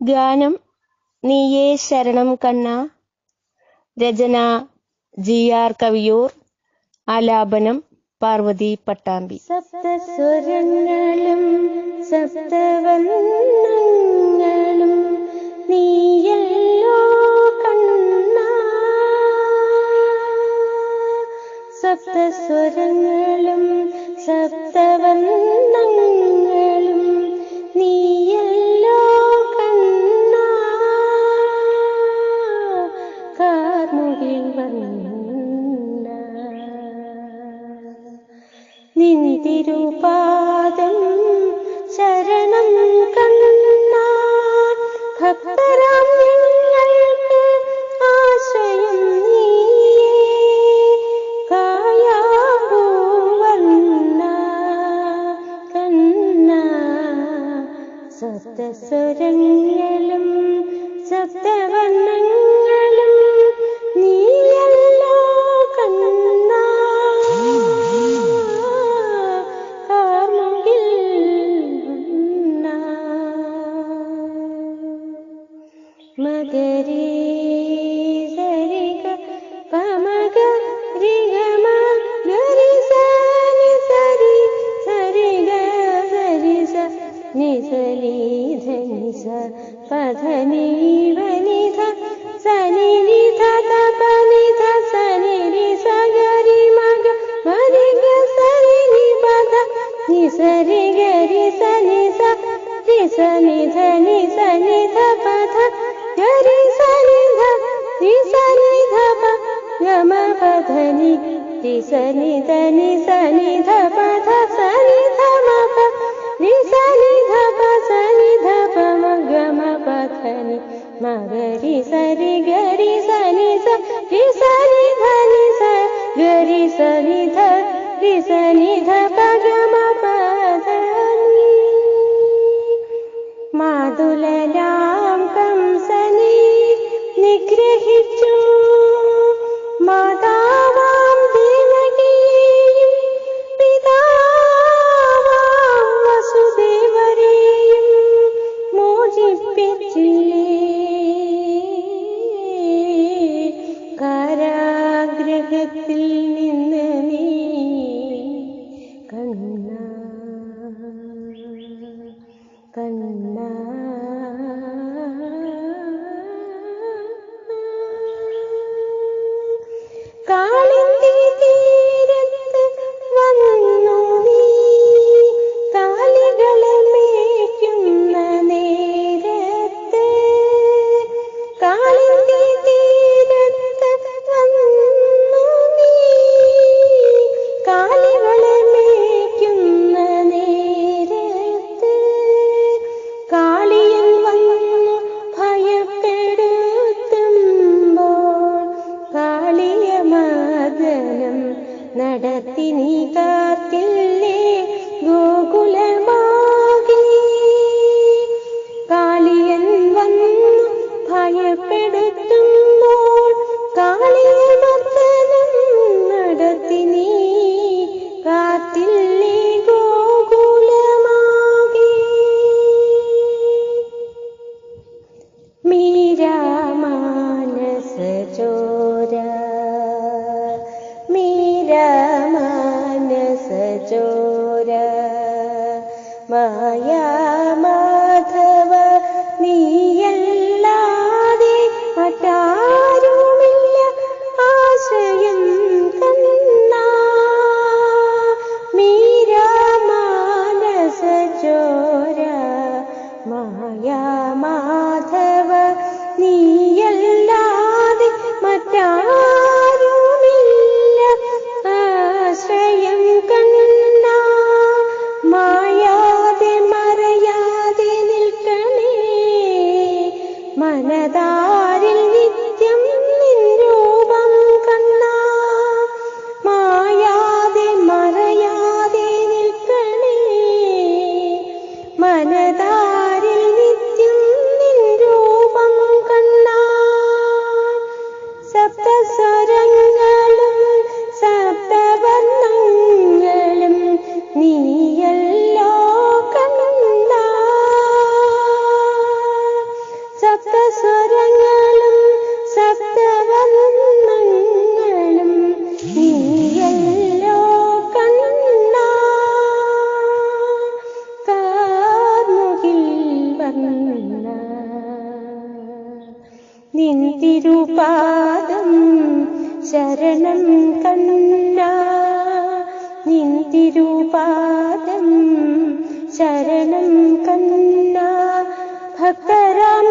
ഗാനം നീയേ ശരണം കണ്ണ. രചന ജി ആർ കവിയൂർ. ആലാപനം പാർവതി പട്ടാമ്പി. സപ്തസ്വരങ്ങളും സപ്തവർണങ്ങളും നീയല്ലോ കണ്ണ. സപ്തസ്വരങ്ങളും സപ്തവർണങ്ങളും ശരണം കണ്ണ ഭക്തരാം ഞങ്ങൾക്ക് ആശ്രയം നീയേ. കായാമ്പൂവർണ കണ്ണ మదరి సరిగ పమగ రిగమ గరి సని సరి సరిగ సరి స నిసలి ధని స పధని వని ధ సని రి ధ తపని ధ సని రి స గరి మగ మరి గ సరి ని పద ని సరి గరి సని స రి సని धप यम पधनी ति सनि धनि सनि धप ध सनि धमप नि सनि धप सनि धप म गम पथनि म गरि सरि गरि सनि स ति सनि धनि स गरि सनि ध ति सनि धप गम पा। കാരാഗ്രഹത്തിൽ या माधवीयल्लादे अटारो मीय आशयं कन्ना मीरा मानस चोर माया माधवी ശരണം കണ്ണ നിൻ തിരുപാദം ശരണം കണ്ണ ഭക്തരാം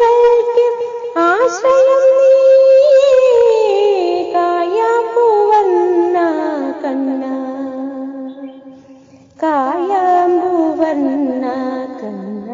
ഞങ്ങൾക്ക് ആശ്രയം നീ കായാമ്പൂവന്ന കണ്ണ. കായാമ്പൂവന്ന കണ്ണ.